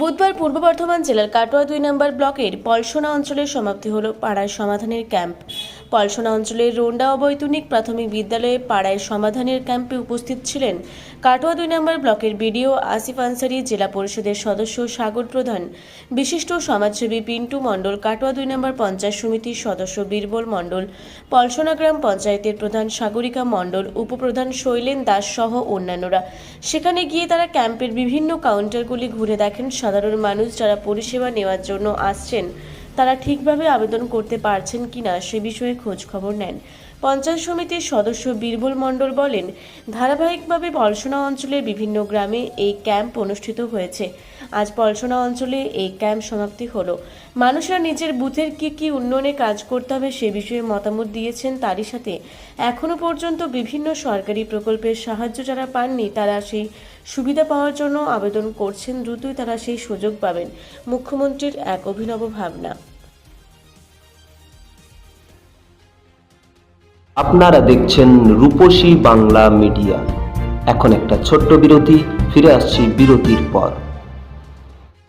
বুধবার পূর্ব বর্ধমান জেলার কাটোয়া দুই নম্বর ব্লকের পলসোনা অঞ্চলের সমাপ্তি হল পাড়ার সমাধানের ক্যাম্প। পলসোনা অঞ্চলের রোন্ডা অবৈতনিক প্রাথমিক বিদ্যালয়ে পাড়ায় সমাধানের ক্যাম্পে উপস্থিত ছিলেন কাটোয়া দুই নম্বর ব্লকের বিডিও আসিফ আনসারি, জেলা পরিষদের সদস্য সাগর প্রধান। বিশিষ্ট সমাজসেবী পিন্টু মণ্ডল, কাটোয়া দুই নম্বর পঞ্চায়েত সমিতির সদস্য বীরবল মণ্ডল, পলসোনা গ্রাম পঞ্চায়েতের প্রধান সাগরিকা মণ্ডল, উপপ্রধান শৈলেন দাস সহ অন্যান্যরা। সেখানে গিয়ে তারা ক্যাম্পের বিভিন্ন কাউন্টারগুলি ঘুরে দেখেন সাধারণ মানুষ যারা পরিষেবা নেওয়ার জন্য আসছেন। তারা ঠিকভাবে আবেদন করতে পারছেন কিনা সে বিষয়ে খোঁজ খবর নেন। পঞ্চায়েত সমিতির সদস্য বীরবল মণ্ডল বলেন, ধারাবাহিকভাবে পলসোনা অঞ্চলের বিভিন্ন গ্রামে এই ক্যাম্প অনুষ্ঠিত হয়েছে। আজ পলসোনা অঞ্চলে এই ক্যাম্প সমাপ্তি হলো। মানুষরা নিজের বুথের কি কি উন্নয়নে কাজ করতে হবে সে বিষয়ে মতামত দিয়েছেন তারই সাথে। এখনও পর্যন্ত বিভিন্ন সরকারি প্রকল্পের সাহায্য যারা পাননি, তারা সেই সুবিধা পাওয়ার জন্য আবেদন করছেন, দ্রুতই তারা সেই সুযোগ পাবেন। মুখ্যমন্ত্রীর এক অভিনব ভাবনা। আপনারা দেখছেন রূপসী বাংলা মিডিয়া। এখন একটা ছোট্ট বিরতি, ফিরে আসছি বিরতির পর।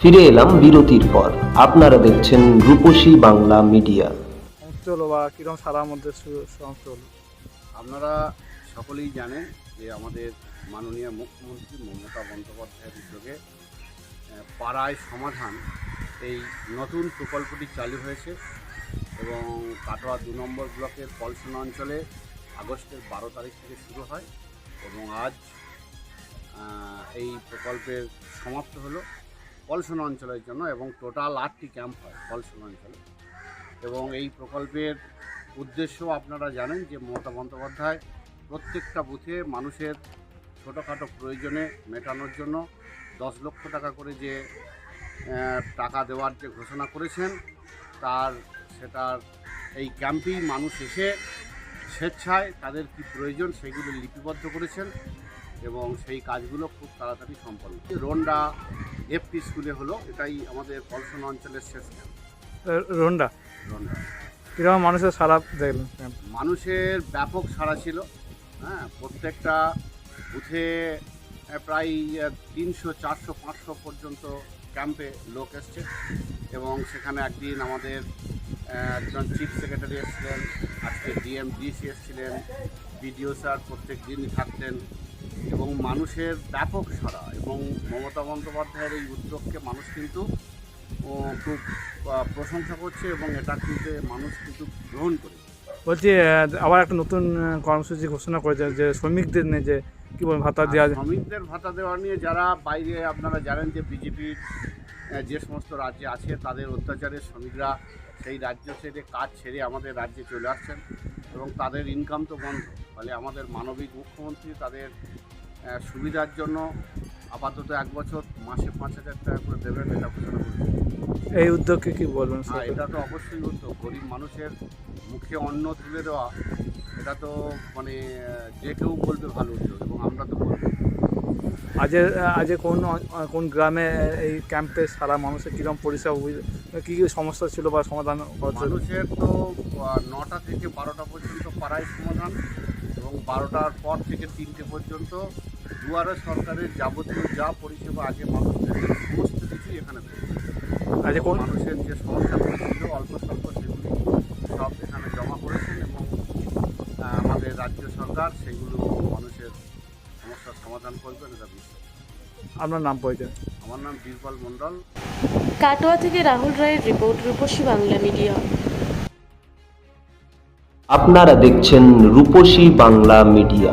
ফিরে এলাম বিরতির পর। আপনারা দেখছেন রূপসী বাংলা মিডিয়া। হলো বা কীরকম সারার মধ্যে সমস্ত আপনারা সকলেই জানেন যে আমাদের মাননীয় মুখ্যমন্ত্রী মমতা বন্দ্যোপাধ্যায়ের উদ্যোগে পাড়ায় সমাধান এই নতুন প্রকল্পটি চালু হয়েছে এবং কাটোয়া দু নম্বর ব্লকের পলসোনা অঞ্চলে আগস্টের বারো তারিখ থেকে শুরু হয় এবং আজ এই প্রকল্পের সমাপ্ত হলো। পলসোনা অঞ্চলের জন্য এবং টোটাল আটটি ক্যাম্প হয় পলসোনা অঞ্চলে এবং এই প্রকল্পের উদ্দেশ্য আপনারা জানেন যে মমতা বন্দ্যোপাধ্যায় প্রত্যেকটা বুথে মানুষের ছোটোখাটো প্রয়োজনে মেটানোর জন্য দশ লক্ষ টাকা করে যে টাকা দেওয়ার যে ঘোষণা করেছেন, তার সেটার এই ক্যাম্পেই মানুষ এসে স্বেচ্ছায় তাদের কি প্রয়োজন সেগুলো লিপিবদ্ধ করেছেন এবং সেই কাজগুলো খুব তাড়াতাড়ি সম্পন্ন। রোন্ডা এফপি স্কুলে হলো এটাই আমাদের পলসোনা অঞ্চলের শেষ ক্যাম্প রোন্ডা রোন্ডা কীরকম মানুষের সারা দেখলেন মানুষের ব্যাপক সারা ছিল হ্যাঁ প্রত্যেকটা বুথে প্রায় তিনশো চারশো পাঁচশো পর্যন্ত ক্যাম্পে লোক এসছে এবং সেখানে একদিন আমাদের একজন চিফ সেক্রেটারি এসেছিলেন আজকে ডিএম ডিসি এসেছিলেন বিডিও স্যার প্রত্যেক দিনই থাকতেন। এবং মানুষের ব্যাপক সাড়া এবং মমতা বন্দ্যোপাধ্যায়ের এই উদ্যোগকে মানুষ কিন্তু খুব প্রশংসা করছে এবং এটা কিন্তু মানুষ কিন্তু গ্রহণ করে। বলছি আবার একটা নতুন কর্মসূচি ঘোষণা করেছে যে শ্রমিকদের নিয়ে যে কী বলব ভাতা দেওয়া শ্রমিকদের ভাতা দেওয়া নিয়ে যারা বাইরে আপনারা জানেন যে বিজেপির যে সমস্ত রাজ্যে আছে তাদের অত্যাচারে শ্রমিকরা সেই রাজ্য ছেড়ে কাজ ছেড়ে আমাদের রাজ্যে চলে আসছেন এবং তাদের ইনকাম তো বন্ধ। ফলে আমাদের মানবিক মুখ্যমন্ত্রী তাদের সুবিধার জন্য আপাতত এক বছর মাসে পাঁচ হাজার টাকা করে দেবেন এটা ঘোষণা করেছেন এই উদ্যোগকে কী বলবেন হ্যাঁ এটা তো অবশ্যই উদ্যোগ। গরিব মানুষের মুখে অন্ন তুলে দেওয়া এটা তো মানে যে কেউ বলবে ভালো উদ্যোগ এবং আমরা তো বলব। আজে আজে কোন কোন গ্রামে এই ক্যাম্পে সারা মানুষের কীরকম পরিষেবা কী কী সমস্যা ছিল বা সমাধান? মানুষের তো নটা থেকে বারোটা পর্যন্ত পাড়ায় সমাধান এবং বারোটার পর থেকে তিনটে পর্যন্ত দুয়ারে সরকারের যাবতীয় যা পরিষেবা আগে মানুষের সমস্ত কিছুই এখানে পেয়েছে। কোন মানুষের যে সমস্যাগুলো ছিল অল্প স্বল্প সেগুলি সব এখানে জমা করেছেন এবং আমাদের রাজ্য সরকার সেগুলো মানুষের সমস্যার সমাধান করবেন এটা বিশ্বাস আপনার নাম পরিচয়? আমার নাম বীরবল মণ্ডল। কাটোয়া থেকে রাহুল রায়ের রিপোর্ট রূপসী বাংলা মিডিয়া। আপনারা দেখছেন রূপসী বাংলা মিডিয়া।